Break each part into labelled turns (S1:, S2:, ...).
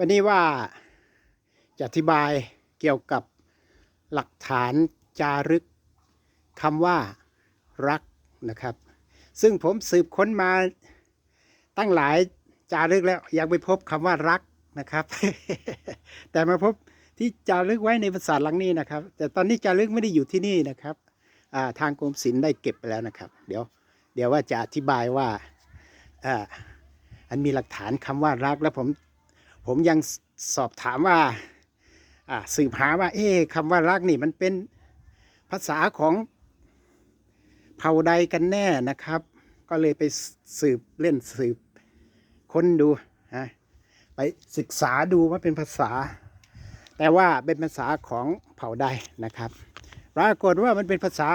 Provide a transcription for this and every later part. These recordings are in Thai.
S1: วันนี้ว่าจะอธิบายเกี่ยวกับหลักฐานจารึกคำว่ารักนะครับ ซึ่งผมสืบค้นมาตั้งหลายจารึกแล้วยังไม่พบคำว่ารักนะครับ แต่มาพบที่จารึกไว้ในภาษาหลังนี้นะครับ แต่ตอนนี้จารึกไม่ได้อยู่ที่นี่นะครับาทางกรมศิลป์ได้เก็บไปแล้วนะครับ เดี๋ยวเดี๋ยวว่าจะอธิบายว่าอ่าอันมีหลักฐานคำว่ารักแล้วผม ผมยังสอบถามว่าสืบหาว่า เอ๊คำว่ารักนี่มันเป็นภาษาของเผ่าใดกันแน่นะครับ ก็เลยไปสืบเล่นสืบค้นดูนะไปศึกษาดูว่าเป็นภาษา แต่ว่าเป็นภาษาของเผ่าใดนะครับปรากฏว่ามันเป็นภาษา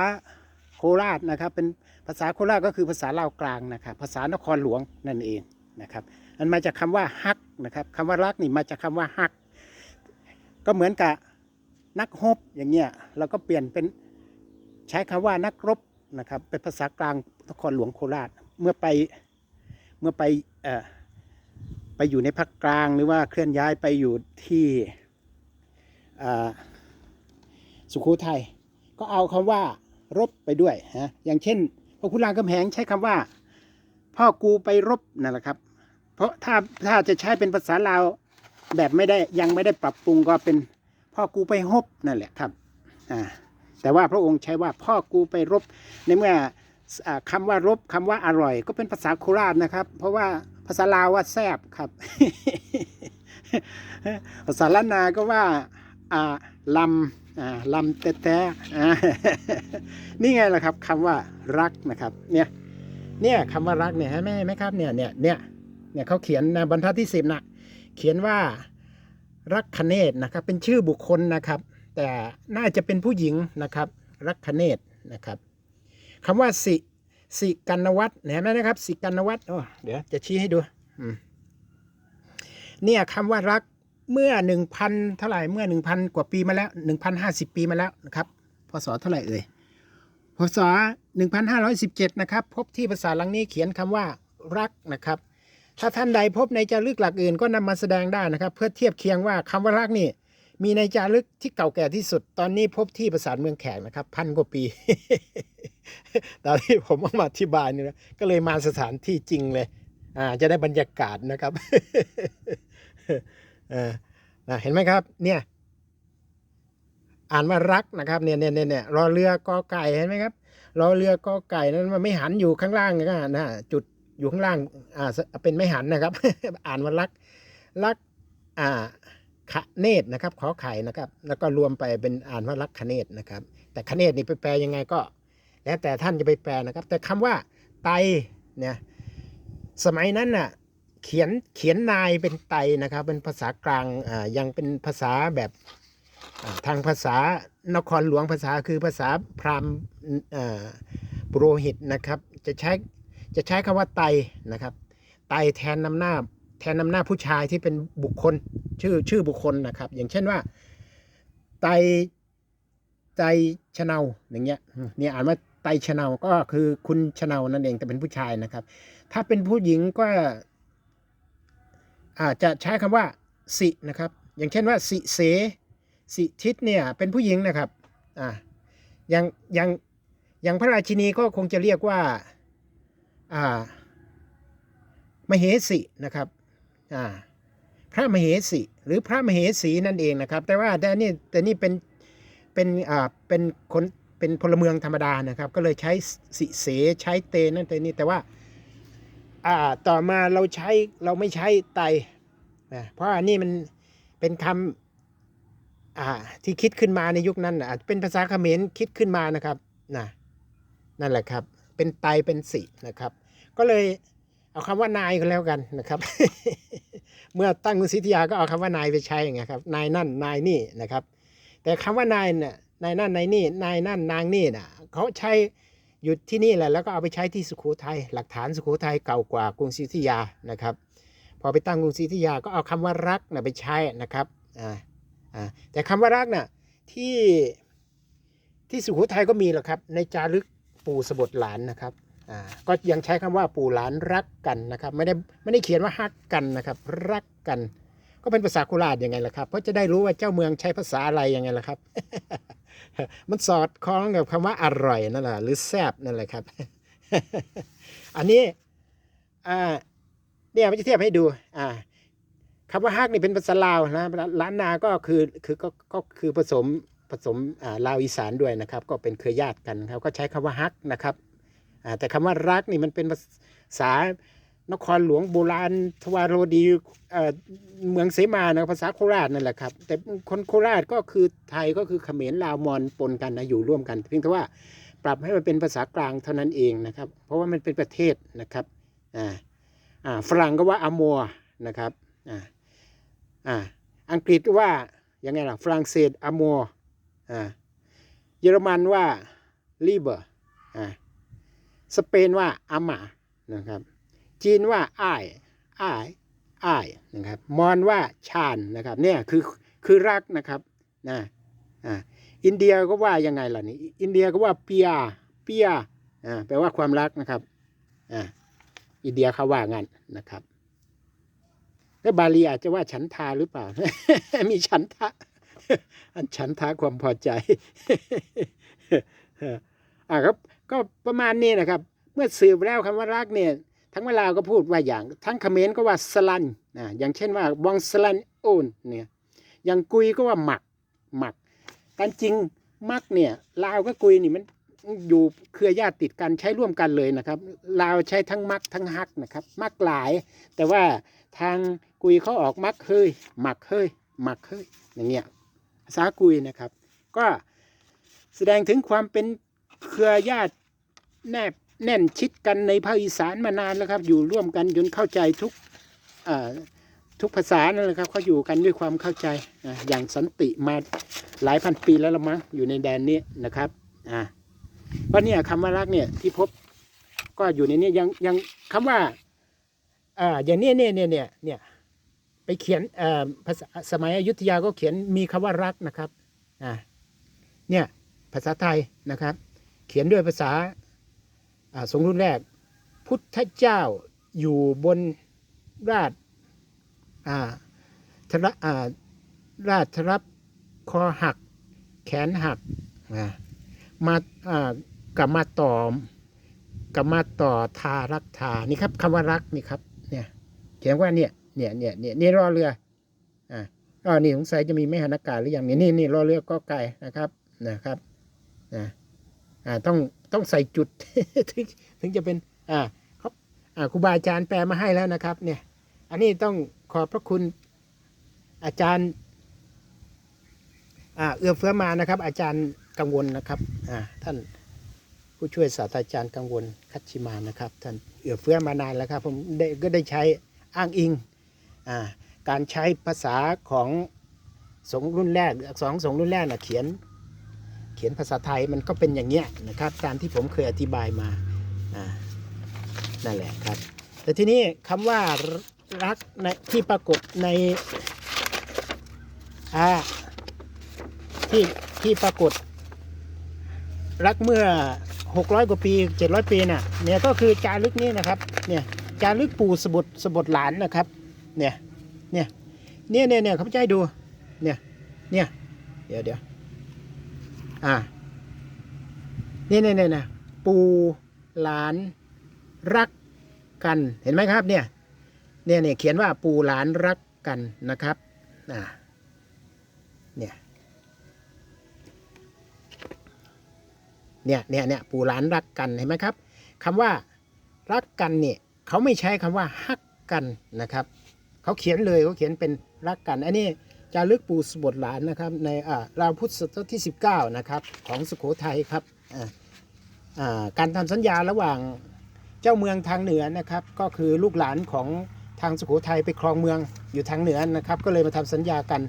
S1: โคราชนะครับ เป็นภาษาโคราชก็คือภาษาลาวกลางนะครับ ภาษานครหลวงนั่นเอง นะครับมันมาจากคำว่าฮักนะครับคำว่ารักนี่มาจากคำว่าฮัก ก็เหมือนกับนักรบอย่างเงี้ยเราก็เปลี่ยนเป็นใช้คำว่านักรบนะครับเป็นภาษากลางนครหลวงโคราชเมื่อไปเมื่อไปเอ่อไปอยู่ในภาคกลางหรือว่าเคลื่อนย้ายไปอยู่ที่สุโขทัยก็เอาคำว่ารบไปด้วยฮะอย่างเช่นพระคุณรามคำแหงใช้คำว่า พ่อกูไปรบนั่นแหละครับ เพราะถ้าถ้าจะใช้เป็นภาษาลาวแบบไม่ได้ยังไม่ได้ปรับปรุงก็เป็นพ่อกูไปฮบนั่นแหละครับอ่าแต่ว่าพระองค์ใช้ว่าพ่อกูไปรบในเมื่ออ่าคำว่ารบคำว่าอร่อย ก็เป็นภาษาโคราชนะครับ เพราะว่าภาษาลาวว่าแซบครับ ภาษาล้านนาก็ว่าอ่าลำอ่าลำแต่แต่นี่ไงล่ะครับคำว่ารักนะครับเนี่ย เนี่ยคำว่ารักเนี่ยเห็นไหมไหมครับเนี่ยเนี่ยเนี่ยเนี่ยเขาเขียนนะบรรทัดที่สิบนะเขียนว่ารักคเนตนะครับเป็นชื่อบุคคลนะครับ แต่น่าจะเป็นผู้หญิงนะครับ รักคเนตนะครับคำว่าสิสิกันวัตเห็นไหมนะครับ สิกันวัตโอ้เดี๋ยวจะชี้ให้ดูเนี่ยคำว่ารักเมื่อหนึ่งพันเท่าไหร่เมื่อหนึ่งพันกว่าปีมาแล้วหนึ่งพันห้าสิบปีมาแล้วนะครับพศเท่าไหร่เอ่ย ศ1517 นะครับพบที่ภาษาหลังนี้เขียนคำว่ารักนะครับ ถ้าท่านใดพบในจารึกหลักอื่นก็นำมาแสดงได้นะครับ เพื่อเทียบเคียงว่าคำว่ารักนี่มีในจารึกที่เก่าแก่ที่สุด ตอนนี้พบที่ปราสาเมืองแขกนะครับ พันกว่าปี ตอนที่ผมเอามาอธิบายเนี่ยนะก็เลยมาสถานที่จริงเลย อ่า จะได้บรรยากาศนะครับออนะเห็นไหมครับ เนี่ย อ่านว่ารักนะครับเนี่ยเนี่ยเนี่ยเนี่ยรอเรือกอไก่เห็นไหมครับรอเรือกอไก่นั้นมันไม่หันอยู่ข้างล่างนะนะจุดอยู่ข้างล่างอ่าเป็นไม่หันนะครับ อ่านว่ารักรักอ่าขะเนตนะครับขอไข่นะครับ แล้วก็รวมไปเป็นอ่านว่ารักขเนตนะครับ แต่ขเนตนี่ไปแปลยังไงก็ แล้วแต่ท่านจะไปแปลนะครับ แต่คำว่าไตเนี่ยสมัยนั้นน่ะเขียนเขียนนายเป็นไตนะครับ เป็นภาษากลางอ่ายังเป็นภาษาแบบ ทางภาษานครหลวงภาษาคือภาษาพราหมณ์ปุโรหิตนะครับ จะใช้จะใช้คำว่าไตนะครับไตแทนนำหน้าแทนนำหน้าผู้ชายที่เป็นบุคคลชื่อชื่อบุคคลนะครับ อย่างเช่นว่า ไตใจชะเนาอย่างเงี้ยเนี่ยอ่านว่าไตชะเนาก็คือคุณชะเนานั่นเองแต่เป็นผู้ชายนะครับ ถ้าเป็นผู้หญิงก็อาจจะใช้คำว่าสินะครับ อย่างเช่นว่าสิเส สิทิศเนี่ยเป็นผู้หญิงนะครับอ่าอย่างอย่างอย่างพระราชินีก็คงจะเรียกว่าอ่ามเหสีนะครับอ่าพระมเหสีหรือพระมเหสีนั่นเองนะครับ แต่ว่าแต่นี่แต่นี่เป็นเป็นอ่าเป็นคนเป็นพลเมืองธรรมดานะครับ ก็เลยใช้สิเสใช้เตนั่นเตนี่แต่ว่าอ่าต่อมาเราใช้เราไม่ใช้ไตนะเพราะอันนี้มันเป็นคำ อ่าที่คิดขึ้นมาในยุคนั้นนะอาจเป็นภาษาเขมรคิดขึ้นมานะครับนะนั่นแหละครับ เป็นไตเป็นสินะครับ ก็เลยเอาคำว่านายก็แล้วกันนะครับ เมื่อตั้งกรุงศรีอยุธยาก็เอาคำว่านายไปใช้ไงครับ นายนั่นนายนี่นะครับ แต่คำว่านายเนี่ยนายนั่นนายนี่นายนั่นนางนี่น่ะเขาใช้อยู่ที่นี่แหละแล้วก็เอาไปใช้ที่สุโขทัยหลักฐานสุโขทัยเก่ากว่ากรุงศรีอยุธยานะครับ พอไปตั้งกรุงศรีอยุธยาก็เอาคำว่ารักนะไปใช้นะครับอ่า อ่าแต่คำว่ารักน่ะที่ที่สุโขทัยก็มีแหละครับ ในจารึกปู่สบทหลานนะครับอ่าก็ยังใช้คำว่าปู่หลานรักกันนะครับ ไม่ได้ไม่ได้เขียนว่าฮักกันนะครับ รักกัน ก็เป็นภาษาโคราชยังไงล่ะครับ เพราะจะได้รู้ว่าเจ้าเมืองใช้ภาษาอะไรยังไงล่ะครับ มันสอดคล้องกับคำว่าอร่อยนั่นแหละหรือแซ่บนั่นแหละครับ อันนี้อ่าเนี่ยไม่จะเทียบให้ดูอ่า คำว่าฮักนี่เป็นภาษาลาวนะล้านนาก็คือคือก็ก็คือผสมผสมลาวอีสานด้วยนะครับ ก็เป็นเครือญาติกันครับก็ใช้คำว่าฮักนะครับแต่คำว่ารักนี่มันเป็นภาษานครหลวงโบราณทวารวดีเมืองเสมานะภาษาโคราชนั่นแหละครับ แต่คนโคราชก็คือไทยก็คือเขมรลาวมอญปนกันนะอยู่ร่วมกัน เพียงแต่ว่าปรับให้มันเป็นภาษากลางเท่านั้นเองนะครับ เพราะว่ามันเป็นประเทศนะครับอ่าอ่าฝรั่งก็ว่าอมัวนะครับอ่า อ่าอังกฤษว่ายังไงล่ะฝรั่งเศสอโมอ่าเยอรมันว่าลีเบอร์อ่าสเปนว่าอามานะครับ จีนว่าอ้ายอ้ายอ้ายนะครับมอญว่าชาญนะครับเนี่ยคือคือรักนะครับนะอ่าอินเดียก็ว่ายังไงล่ะนี่อินเดียก็ว่าเปียเปียอ่าแปลว่าความรักนะครับอ่าอินเดียเขาว่างั้นนะครับ แล้วบาลีอาจจะว่าฉันทาหรือเปล่า มีฉันทะ อันฉันทะความพอใจอ่าครับก็ประมาณนี้นะครับ เมื่อสืบแล้วคำว่ารักเนี่ย ทั้งเวลาวก็พูดว่าอย่าง ทั้งเขมรก็ว่าสลันนะอย่างเช่นว่าบองสลันโอนเนี่ยอย่างกุยก็ว่าหมักหมักการจริงมักเนี่ยลาวกับกุยนี่มันอยู่เครือญาติติดกันใช้ร่วมกันเลยนะครับ ลาวใช้ทั้งมักทั้งฮักนะครับ มักหลาย แต่ว่าทาง กุยเขาออกมักเฮ้ยหมักเฮ้ยหมักเฮ้ยอย่างเงี้ยภาษากุยนะครับ ก็แสดงถึงความเป็นเครือญาติแนบแน่นชิดกันในภาคอีสานมานานแล้วครับ อยู่ร่วมกันจนเข้าใจทุกทุกภาษานั่นแหละครับเขาอยู่กันด้วยความเข้าใจอย่างสันติมาหลายพันปีแล้วละมั้งอยู่ในแดนนี้นะครับอ่าเพราะเนี่ยคำว่ารักเนี่ยที่พบก็อยู่ในนี้ยังยังคำว่าอ่าอย่างเนี้ยเนี่ยเนี่ยเนี่ยเนี่ย ไปเขียนภาษาสมัยอยุธยาก็เขียนมีคำว่ารักนะครับเนี่ยภาษาไทยนะครับ เขียนด้วยภาษาอ่าทรงรุ่นแรก พุทธเจ้าอยู่บนราชทระอ่าราชรับคอหัก แขนหักมาากลับมาต่อกลับมาต่อทารักทานี่ครับคำว่ารักนี่ครับเนี่ยเขียนว่าเนี่ย เนี่ยเนี่ยเนี่ยนี่รอเรืออ่าอ๋อนี่สงสัยจะมีไม่หันอากาศหรือยังนี่นี่นี่รอเรือก็ไก่นะครับนะครับนะอ่าต้องต้องใส่จุดถึงถึงจะเป็นอ่าครับอ่าครูบาอาจารย์แปลมาให้แล้วนะครับ เนี่ย อันนี้ต้องขอบพระคุณอาจารย์อ่าเอื้อเฟื้อมานะครับ อาจารย์กังวลนะครับอ่าท่านผู้ช่วยศาสตราจารย์กังวลคัชชิมานะครับท่านเอื้อเฟื้อมานานแล้วครับผมได้ก็ได้ใช้อ้างอิง การใช้ภาษาของสงรุ่นแรกสองสงรุ่นแรกนะเขียนเขียนภาษาไทยมันก็เป็นอย่างเงี้ยนะครับ ตามที่ผมเคยอธิบายมาานั่นแหละครับ แต่ทีนี้คำว่ารักในที่ปรากฏในที่ที่ปรากฏ รักเมื่อ 600 กว่าปี 700 ปีน่ะเนี่ยก็คือจารึกนี้นะครับเนี่ยจารึกปู่สบทสบทหลานนะครับ เนี่ย เนี่ย เนี่ยเนี่ยเนี่ยเขาจะให้ดู เนี่ย เนี่ย เดี๋ยวเดี๋ยวอ่าเนี่ยเนี่ยเนี่นะปูหลานรักกัน เห็นไหมครับ เนี่ย เนี่ยเนี่ยเขียนว่าปูหลานรักกันนะครับ อ่า เนี่ย เนี่ยเนี่ยเนี่ยปูหลานรักกัน เห็นไหมครับคำว่ารักกันเนี่ยเขาไม่ใช้คำว่าฮักกันนะครับ เขาเขียนเลยเขาเขียนเป็นรักกัน อันนี้จารึกปู่สบทหลานนะครับ ในอ่าราวพุทธศตวรรษที่ 19 นะครับ ของสุโขทัยครับอ่าการทำสัญญาระหว่างเจ้าเมืองทางเหนือนะครับ ก็คือลูกหลานของทางสุโขทัยไปครองเมืองอยู่ทางเหนือนะครับ ก็เลยมาทำสัญญากัน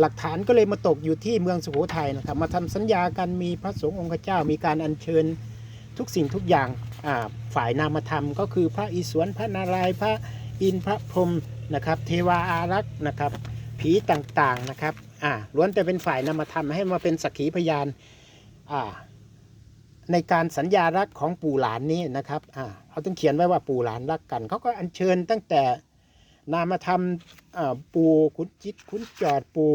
S1: หลักฐานก็เลยมาตกอยู่ที่เมืองสุโขทัยนะครับ มาทำสัญญากันมีพระสงฆ์องค์เจ้า มีการอัญเชิญทุกสิ่งทุกอย่างอ่าฝ่ายนามธรรม ก็คือพระอิศวรพระนารายณ์พระอินทร์พระพรหม นะครับ เทวาอารักษ์นะครับ ผีต่างๆนะครับอ่าล้วนแต่เป็นฝ่ายนำมาทำให้มาเป็นสักขีพยานอ่าในการสัญญารักของปู่หลานนี้นะครับอ่าเขาต้องเขียนไว้ว่าปู่หลานรักกัน เขาก็อัญเชิญตั้งแต่นามธรรมเอ่ขุนจิตขุนจอดปู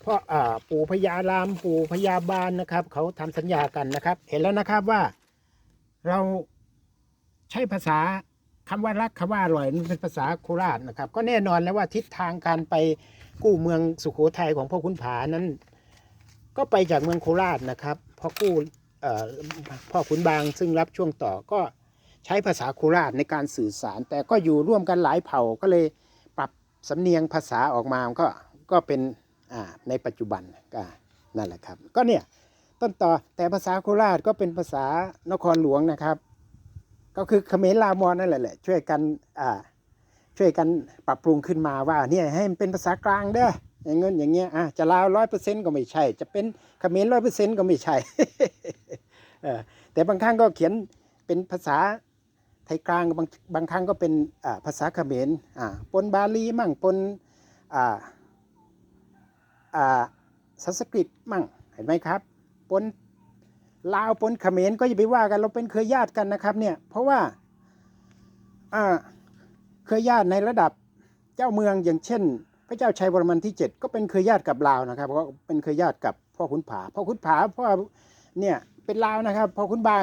S1: เพราะอ่าปู่พญารามปู่พญาบาลนะครับ เขาทำสัญญากันนะครับ เห็นแล้วนะครับว่าเราใช้ภาษา คำว่ารักคำว่าอร่อยมันเป็นภาษาโคราชนะครับ ก็แน่นอนแล้วว่าทิศทางการไปกู้เมืองสุโขทัยของพ่อขุนผานั้น ก็ไปจากเมืองโคราชนะครับพอกู้พ่อขุนบางซึ่งรับช่วงต่อก็ใช้ภาษาโคราชในการสื่อสาร แต่ก็อยู่ร่วมกันหลายเผ่าก็เลยปรับสำเนียงภาษาออกมาก็ก็เป็นในปัจจุบันก็นั่นแหละครับ ก็เนี่ยต้นต่อแต่ภาษาโคราชก็เป็นภาษานครหลวงนะครับ ก็คือเขมรลาวมอญนั่นแหละแหละช่วยกันอ่าช่วยกันปรับปรุงขึ้นมาว่าเนี่ยให้มันเป็นภาษากลางเด้ออย่างเงี้ยอย่างเงี้ยอะจะลาวร้อยเปอร์เซ็นต์ก็ไม่ใช่ จะเป็นเขมรร้อยเปอร์เซ็นต์ก็ไม่ใช่แต่บางครั้งก็เขียนเป็นภาษาไทยกลางบางบางครั้งก็เป็นอ่าภาษาเขมรอ่าปนบาลีมั่งปนอ่าอ่าสันสกฤตมั่งเห็นไหมครับปน ลาวปนเขมรก็อย่าไปว่ากันเราเป็นเครือญาติกันนะครับเนี่ยเพราะว่าอ่าเครือญาติในระดับเจ้าเมืองอย่างเช่น พระเจ้าชัยวรมันที่ 7 ก็เป็นเครือญาติกับลาวนะครับเพราะเป็นเครือญาติกับพ่อขุนผาพ่อขุนผาพ่อเนี่ยเป็นลาวนะครับพ่อขุนบาง